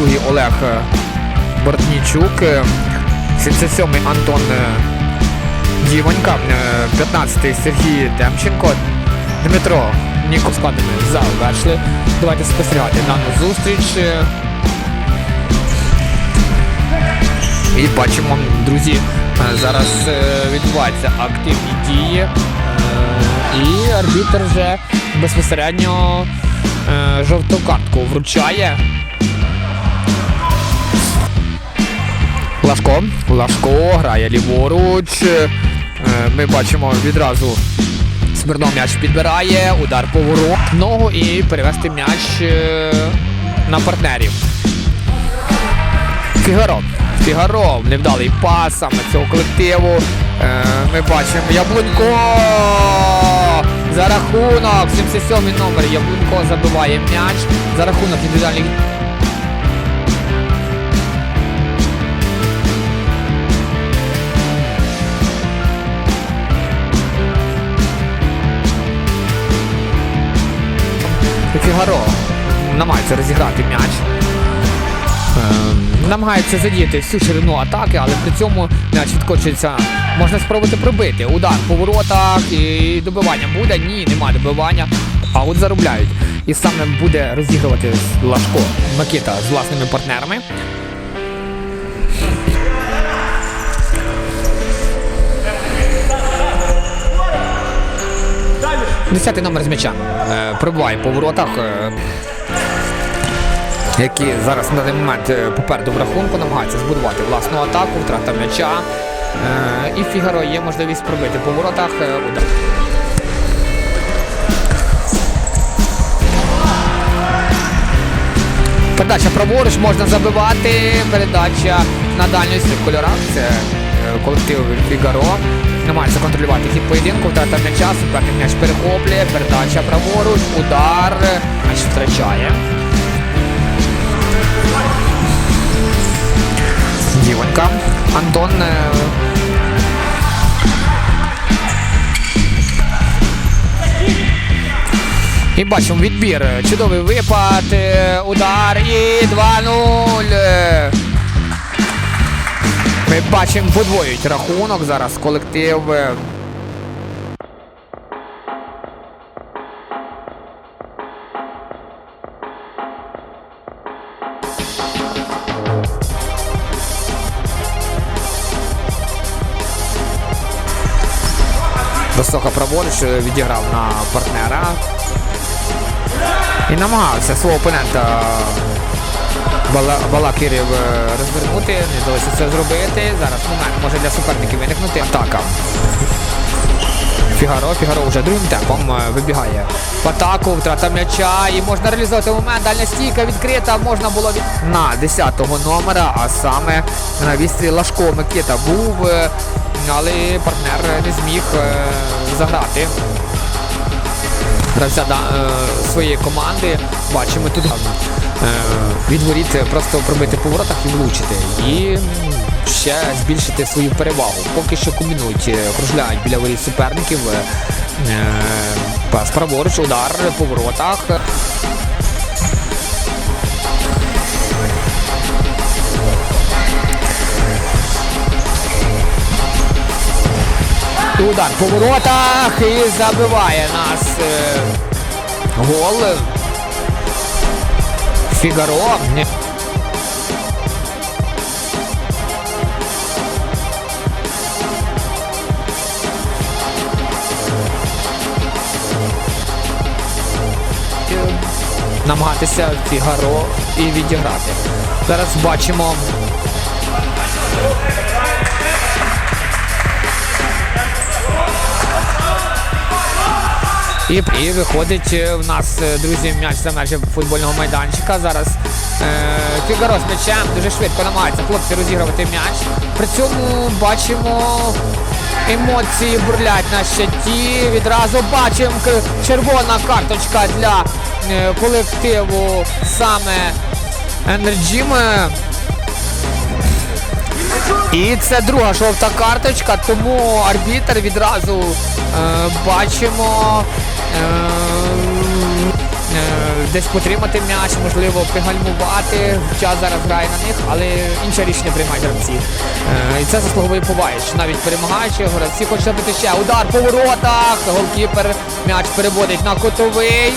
72-й Олег е, Бортнічук, е, 77-й Антон е, Дівонька, е, 15-й Сергій Демченко, Дмитро Ніко складами завершили. Давайте спостерігати дану зустріч. е. І бачимо, друзі, е, зараз е, відбуваються активні дії. е, І арбітр вже безпосередньо е, жовту картку вручає. Лашко. Лашко грає ліворуч. Е, Ми бачимо відразу Смирнов м'яч підбирає, удар поворот, ногу і перевести м'яч е, на партнерів. Фігаро. Фігаро, невдалий пас саме цього колективу. Е, ми бачимо Яблунько. За рахунок. 77 номер. Яблунько забиває м'яч. За рахунок індивідуальних. Фігаро намагається розіграти м'яч. Е, намагається задіяти всю ширину атаки, але при цьому м'яч відкочується. Можна спробувати пробити. Удар по воротах і добивання буде. Ні, нема добивання. А от заробляють. І саме буде розігрувати Лашко Макіта з власними партнерами. Десятий номер з м'яча. Е, Прибуває по воротах. е, які зараз на даний момент е, попереду в рахунку намагаються збудувати власну атаку, втрата м'яча. І Фігаро є можливість пробити по воротах. Удар. Передача праворуч можна забивати. Передача на дальність в кольорах. Це колектив Фігаро. Намагається контролювати хід поєдинку, втрата м'яча, суперник м'яч перехоплює, передача праворуч, удар, м'яч втрачає. Дівонька. Антон. е, І бачимо відбір. Чудовий випад. е, Удар і 2-0. Ми бачимо, подвоюють рахунок зараз колектив. е, Висока праворуч е, відіграв на партнера. І намагався свого опонента Бала, Балакірів е, розвернути. Не вдалося це зробити. Зараз момент може для суперників виникнути. Атака. Фігаро, Фігаро вже другим темпом е, вибігає в атаку, втрата м'яча і можна реалізувати момент. Дальня стійка відкрита, можна було від на 10-го номера, а саме на відстріл Лашко Микита був, е, але партнер не зміг заграти. Гравця да, е, своєї команди. Бачимо тут е, відворіт, просто пробити по воротах і влучити. І ще збільшити свою перевагу. Поки що комбінують, е, кружляють біля воріт суперників. Е, е, праворуч, удар по воротах. Удар по воротах і забиває нас е, гол. Фігаро. Намагатися Фігаро і відіграти. Зараз бачимо І, і виходить е, в нас, е, друзі, м'яч за межі футбольного майданчика. Зараз е, Фігаро з м'ячем дуже швидко намагаються хлопці розігрувати м'яч. При цьому бачимо емоції бурлять на щиті. Відразу бачимо червона карточка для е, колективу саме Енерджім. І це друга жовта карточка, тому арбітр відразу е, бачимо. Е, е, десь потримати м'яч, можливо, пригальмувати. Час зараз грає на них, але інше рішення приймають гравці. Е, І це заслуговує поваєш Навіть перемагаючи, гравці хочуть забити ще. Удар по воротах. Голкіпер м'яч переводить на котовий.